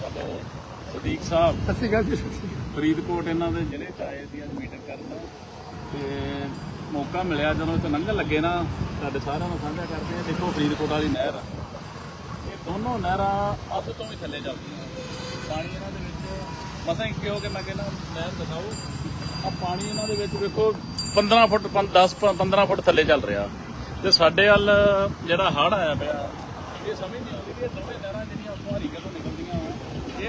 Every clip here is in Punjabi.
ਚਲੋ ਸਦੀਕ ਸਾਹਿਬ। ਸਤਿ ਸ਼੍ਰੀ ਅਕਾਲ ਜੀ ਸਤਿ ਸ਼੍ਰੀ ਅਕਾਲ। ਫਰੀਦਕੋਟ ਇਹਨਾਂ ਦੇ ਜ਼ਿਲ੍ਹੇ ਚ ਆਏ ਸੀ ਅੱਜ ਮੀਟਿੰਗ ਕਰਨ। ਤੇ ਮੌਕਾ ਮਿਲਿਆ ਜਦੋਂ ਇੱਥੇ ਲੰਘਣ ਲੱਗੇ ਨਾ ਸਾਡੇ ਸਾਰਿਆਂ ਨੂੰ ਸਾਂਝਾ ਕਰਦੇ ਆ ਦੇਖੋ ਫਰੀਦਕੋਟ ਵਾਲੀ ਨਹਿਰ ਆ। ਇਹ ਦੋਨੋਂ ਨਹਿਰਾਂ ਅੱਧ ਤੋਂ ਵੀ ਥੱਲੇ ਚੱਲਦੀਆਂ ਪਾਣੀ ਇਹਨਾਂ ਦੇ ਵਿੱਚ ਮਸਾਂ ਕਿਉਂ ਕਿ ਮੈਂ ਕਹਿੰਦਾ ਨਹਿਰ ਦਿਖਾਓ। ਆ ਪਾਣੀ ਇਹਨਾਂ ਦੇ ਵਿੱਚ ਵੇਖੋ 15 ਫੁੱਟ 10 15 ਫੁੱਟ ਥੱਲੇ ਚੱਲ ਰਿਹਾ। ਤੇ ਸਾਡੇ ਵੱਲ ਜਿਹੜਾ ਹੜ੍ਹ ਆਇਆ ਪਿਆ ਇਹ ਸਮਝ ਨਹੀਂ ਆਉਂਦੀ ਕਿ ਇਹ ਦੋਵੇਂ ਨਹਿਰਾਂ ਜਿਹੜੀਆਂ ਤੋਂ ਨਿਕਲਦੀਆਂ ਵਾ ਇਹ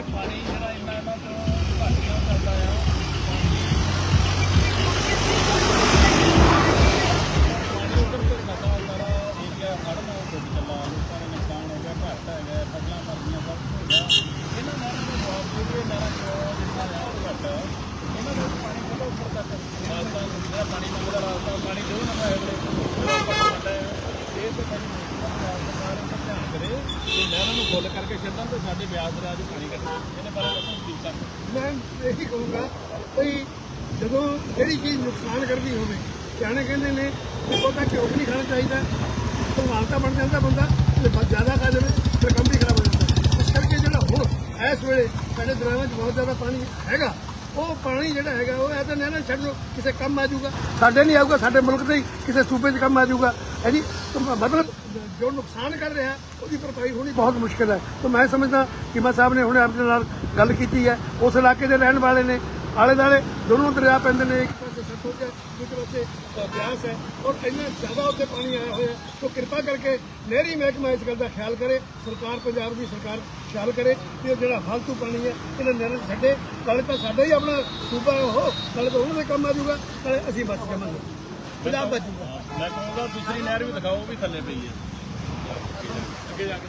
ਪਾਣੀ ਜਿਹੜਾ ਇੰਨਾ ਇਹਨਾਂ ਤੋਂ ਘਾਟੀਆਂ ਚੱਲਦਾ ਆ ਪਾਣੀ ਉੱਧਰ ਤੋਂ ਨਸ਼ਾ ਸਾਰਾ ਏਰੀਆ ਹੜ੍ਹ ਨਾਲ ਡੁੱਬ ਚੱਲਾ ਲੋਕਾਂ ਦਾ ਨੁਕਸਾਨ ਹੋ ਗਿਆ ਘੱਟ ਹੈਗਾ ਫਸਲਾਂ ਮਰ ਗਈਆਂ ਸਭ ਕੁਝ ਹੋ ਗਿਆ ਇਹਨਾਂ ਨਾਲ ਦੇ ਬਾਵਜੂਦ ਵੀ ਨਹਿਰਾਂ ਚੋਂ ਜਿਹੜਾ ਆ ਉਹ ਘੱਟ ਇਹਨਾਂ ਦਾ ਪਾਣੀ ਥੋੜਾ ਉੱਪਰ ਤੱਕ ਰਾਸਤਾ ਜਿਹੜਾ ਪਾਣੀ ਮੰਗਦਾ ਰਾਸਤਾ ਪਾਣੀ ਜੋ ਨਾ ਹੈ ਅਗਲੇ ਜਿਹੜਾ ਉੱਪਰ ਜਾਂਦਾ ਹੈ ਇਹ ਤੇ ਪਾਣੀ ਸਰਕਾਰ ਇਹਦਾ ਧਿਆਨ ਕਰੇ ਕਿ ਨਹਿਰਾਂ ਕਰਕੇ ਛੱਡਣ ਤੇ ਸਾਡੇ ਬਿਆਸ ਦਰਿਆ 'ਚ ਪਾਣੀ ਕੱਢੇ ਇਹਨੇ ਬਾਰੇ ਦੱਸੋ ਠੀਕ ਕਰ ਮੈਂ ਇਹੀ ਕਹੂੰਗਾ ਭਈ ਜਦੋਂ ਜਿਹੜੀ ਚੀਜ਼ ਨੁਕਸਾਨ ਕਰਦੀ ਹੋਵੇ, ਸਿਆਣੇ ਕਹਿੰਦੇ ਨੇ ਕਿ ਉਹਦਾ ਘਿਓ ਨਹੀਂ ਖਾਣਾ ਚਾਹੀਦਾ ਭਲਵਾਨਤਾ ਬਣ ਜਾਂਦਾ ਬੰਦਾ, ਤੇ ਬਹੁਤ ਜ਼ਿਆਦਾ ਖਾ ਜਾਵੇ, ਫਿਰ ਕੰਮ ਵੀ ਖਰਾਬ ਹੋ ਜਾਂਦਾ। ਇਸ ਕਰਕੇ ਜਿਹੜਾ ਹੁਣ, ਇਸ ਵੇਲੇ ਸਾਡੇ ਦਰਿਆਵਾਂ 'ਚ ਬਹੁਤ ਜ਼ਿਆਦਾ ਪਾਣੀ ਹੈਗਾ। ਉਹ ਪਾਣੀ ਜਿਹੜਾ ਹੈਗਾ, ਉਹ ਇਹ ਤਾਂ ਨਹਿਰਾਂ 'ਚ ਛੱਡ ਲਓ ਕਿਸੇ ਕੰਮ ਆ ਜਾਊਗਾ। ਸਾਡੇ ਨਹੀਂ ਆਊਗਾ, ਸਾਡੇ ਮੁਲਕ ਦੇ ਕਿਸੇ ਸੂਬੇ 'ਚ ਕੰਮ ਆ ਜਾਊਗਾ। ਹੈ ਜੀ? ਤਾਂ ਮਤਲਬ ਜੋ ਨੁਕਸਾਨ ਕਰ ਰਿਹਾ, ਉਹਦੀ ਭਰਪਾਈ ਹੋਣੀ ਬਹੁਤ ਮੁਸ਼ਕਲ ਹੈ। ਤਾਂ ਮੈਂ ਸਮਝਦਾ ਕਿ ਮੈਂ ਸਾਹਿਬ ਨੇ ਹੁਣੇ ਆਪਣੇ ਨਾਲ ਗੱਲ ਕੀਤੀ ਹੈ। ਉਸ ਇਲਾਕੇ ਦੇ ਰਹਿਣ ਵਾਲੇ ਨੇ, ਆਲੇ ਦਾਲੇ ਦੋਨੋਂ ਦਰਿਆ ਪੈਂਦੇ ਨੇ ਇੱਕ ਪਾਸੇ ਸਤਲੁਜ ਹੈ ਦੂਜੇ ਪਾਸੇ ਬਿਆਸ ਹੈ। ਔਰ ਇੰਨਾ ਜ਼ਿਆਦਾ ਉੱਥੇ ਪਾਣੀ ਆਇਆ ਹੋਇਆ ਸੋ ਕਿਰਪਾ ਕਰਕੇ ਨਹਿਰੀ ਮਹਿਕਮਾ ਇਸ ਗੱਲ ਦਾ ਖਿਆਲ ਕਰੇ, ਸਰਕਾਰ ਪੰਜਾਬ ਦੀ ਸਰਕਾਰ ਖਿਆਲ ਕਰੇ ਕਿ ਜਿਹੜਾ ਫालतू ਪਾਣੀ ਹੈ, ਇਹਨਾਂ ਨਹਿਰਾਂ 'ਚ ਛੱਡੇ। ਨਾਲੇ ਤਾਂ ਸਾਡਾ ਹੀ ਆਪਣਾ ਸੂਬਾ ਉਹ, ਨਾਲੇ ਤਾਂ ਉਹਨਾਂ ਦੇ ਕੰਮ ਆ ਜਾਊਗਾ। ਨਾਲੇ ਅਸੀਂ ਬਚ ਜਾਵਾਂਗੇ। ਪੰਜਾਬ ਬਚੂਗਾ ਮੈਂ ਕਹੂੰਗਾ ਦੂਸਰੀ ਨਹਿਰ ਵੀ ਦਿਖਾਓ ਉਹ ਵੀ ਥੱਲੇ ਪਈ ਹੈ। ਅੱਗੇ ਜਾ ਕੇ